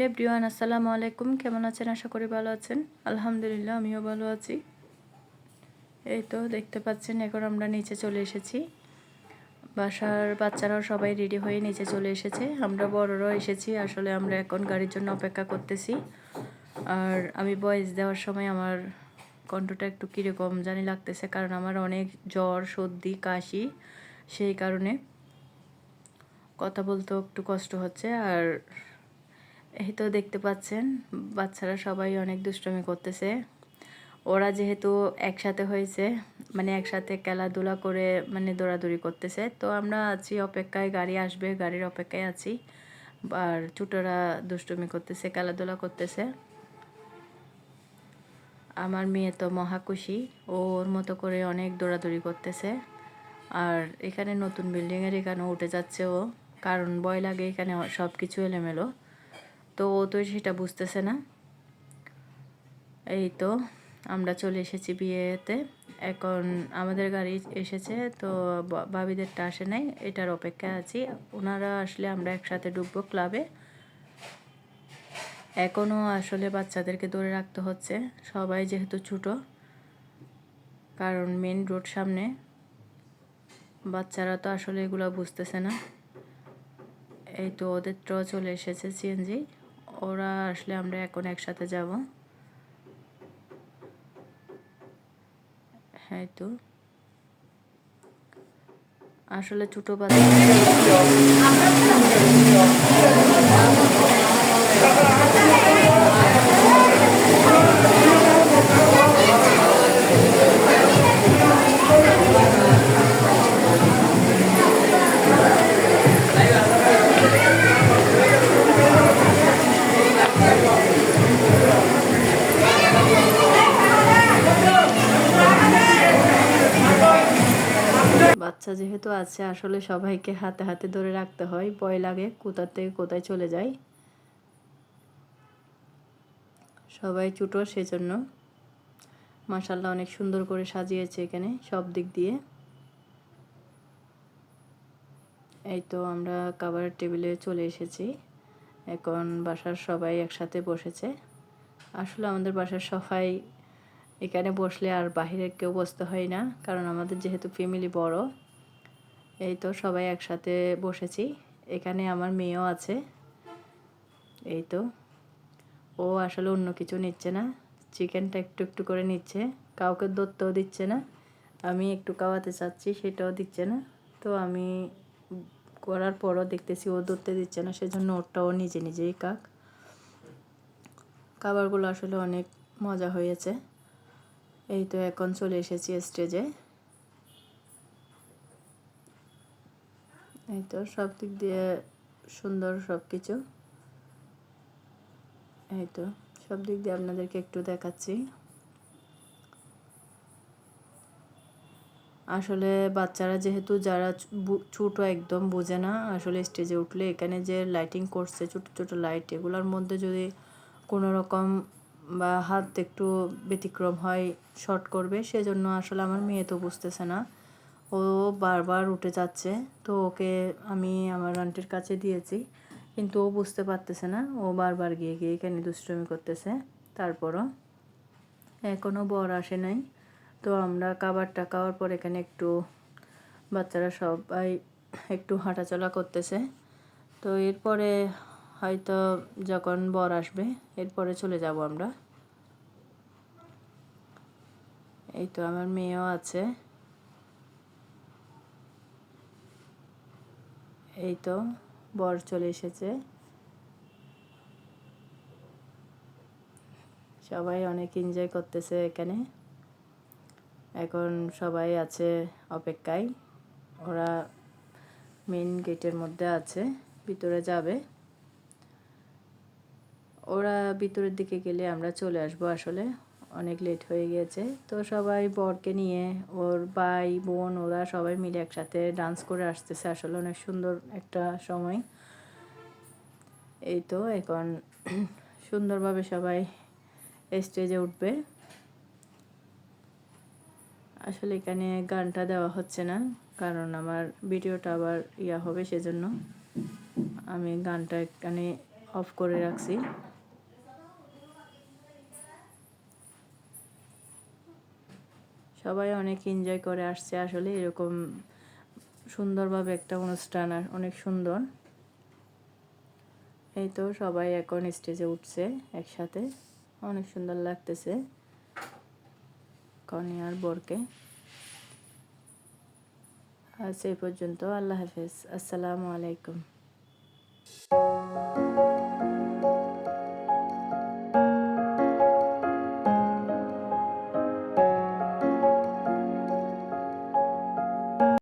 Hello Brian আসসালামু আলাইকুম। কেমন আছেন? আশা করি ভালো আছেন। আলহামদুলিল্লাহ, আমিও ভালো আছি। এই তো দেখতে পাচ্ছেন, এখন আমরা নিচে চলে এসেছি। বাসার বাচ্চারাও সবাই রেডি হয়ে নিচে চলে এসেছে। আমরা বড়রাও এসেছি, আসলে আমরা এখন গাড়ির জন্য অপেক্ষা করতেছি। আর আমি বয়স দেওয়ার সময় আমার কণ্ঠটা একটু কীরকম জানি লাগতেছে, কারণ আমার অনেক জ্বর, সর্দি, কাশি, সেই কারণে কথা বলতেও একটু কষ্ট হচ্ছে। আর এই তো দেখতে পাচ্ছেন, বাচ্চারা সবাই অনেক দুষ্টমি করতেছে। ওরা যেহেতু একসাথে হয়েছে মানে একসাথে খেলাধুলা করে মানে দৌড়াদৌড়ি করতেছে, তো আমরা আছি অপেক্ষায়, গাড়ি আসবে, গাড়ির অপেক্ষায় আছি। আর ছোটরা দুষ্টমি করতেছে, খেলাধুলা করতেছে। আমার মেয়ে তো মহাকুশি ওর মতো করে অনেক দৌড়াদৌড়ি করতেছে। আর এখানে নতুন বিল্ডিংয়ের এখানে উঠে যাচ্ছে ও, কারণ ভয় লাগে এখানে সব কিছু এলোমেলো। তো ও তো সেটা বুঝতেছে না। এই তো আমরা চলে এসেছি বিয়েতে। এখন আমাদের গাড়ি এসেছে, তো ভাবিদেরটা আসে নাই, এটার অপেক্ষায় আছি। ওনারা আসলে আমরা একসাথে ঢুকবো ক্লাবে এখনও আসলে বাচ্চাদেরকে ধরে রাখতে হচ্ছে, সবাই যেহেতু ছোটো। কারণ মেন রোড সামনে। বাচ্চারা তো আসলে এগুলো বুঝতেছে না। এই তো ওদেরটাও চলে এসেছে সিএনজি ওরা আসলে আমরা এখন একসাথে যাব। হ্যাঁ তো। আসলে ছোটো বাচ্চা। বাচ্চা যেহেতু আছে, আসলে সবাইকে হাতে হাতে ধরে রাখতে হয়। ভয় লাগে কোথা থেকে কোথায় চলে যায় সবাই ছুটো, সেজন্য মাসাল্লাহ অনেক সুন্দর করে সাজিয়েছে এখানে সব দিক দিয়ে। এই তো আমরা খাবারের টেবিলে চলে এসেছি। এখন বাসার সবাই একসাথে বসেছে। আসলে আমাদের বাসার সবাই এখানে বসলে আর বাহিরে কেউ বসতে হয় না, কারণ আমাদের যেহেতু ফ্যামিলি বড়, এই তো সবাই একসাথে বসেছি। এখানে আমার মেয়েও আছে, এই তো। ও আসলে অন্য কিছু নিচ্ছে না, চিকেনটা একটু একটু করে নিচ্ছে, কাউকে দত্তও দিচ্ছে না, আমি একটু খাওয়াতে চাচ্ছি সেটাও দিচ্ছে না। তো আমি করার পরও দেখতেছি ও ধরতে দিচ্ছে না, সেজন্য ওরটাও নিজে নিজেই কাক। খাবারগুলো আসলে অনেক মজা হয়েছে। এই তো এখন চলে এসেছি স্টেজে এই তো সব দিক দিয়ে সুন্দর সব কিছু এই তো সব দিক দিয়ে আপনাদেরকে একটু দেখাচ্ছি। আসলে বাচ্চারা যেহেতু যারা ছোটো একদম বোঝে না, আসলে স্টেজে উঠলে এখানে যে লাইটিং করছে, ছোট ছোট লাইট এগুলোর মধ্যে যদি কোনো রকম বা হাত একটু ব্যতিক্রম হয় শর্ট করবে, সেজন্য আসলে আমার মেয়ে তো বুঝতেছে না। ও বারবার উঠে যাচ্ছে, তো ওকে আমি আমার আন্টির কাছে দিয়েছি, কিন্তু ও বুঝতে পারতেছে না। ও বারবার গিয়ে গিয়ে এখানে দুষ্টমি করতেছে। তারপরও এখনও বর আসে নাই, তো আমরা খাবারটা খাওয়ার পর এখানে একটু বাচ্চারা সবাই একটু হাঁটাচলা করতেছে। তো এরপরে হয়তো যখন বর আসবে, এরপরে চলে যাব আমরা। এই তো আমার মেয়েও আছে। এই তো বর চলে এসেছে। সবাই অনেক এনজয় করতেছে এখানে। এখন সবাই আছে অপেক্ষায়। ওরা মেন গেটের মধ্যে আছে, ভিতরে যাবে। ওরা ভিতরের দিকে গেলে আমরা চলে আসব আসলে। অনেক লেট হয়ে গিয়েছে। তো সবাই বরকে নিয়ে ওর ভাই, বোন, ওরা সবাই মিলে একসাথে ডান্স করে আসতেছে আসলে অনেক সুন্দর একটা সময়। এই তো এখন সুন্দরভাবে সবাই স্টেজে উঠবে। আসলে এখানে গানটা দেওয়া হচ্ছে না, কারণ আমার ভিডিওটা আবার ইয়া হবে সেজন্য। আমি গানটা এখানে অফ করে রাখছি। সবাই অনেক এনজয় করে আসছে আসলে এরকম সুন্দরভাবে একটা অনুষ্ঠান আর অনেক সুন্দর। এই তো সবাই এখন স্টেজে উঠছে একসাথে, অনেক সুন্দর লাগতেছে কনে আর বরকে। আজ এই পর্যন্ত, আল্লাহ হাফেজ, আসসালামু আলাইকুম।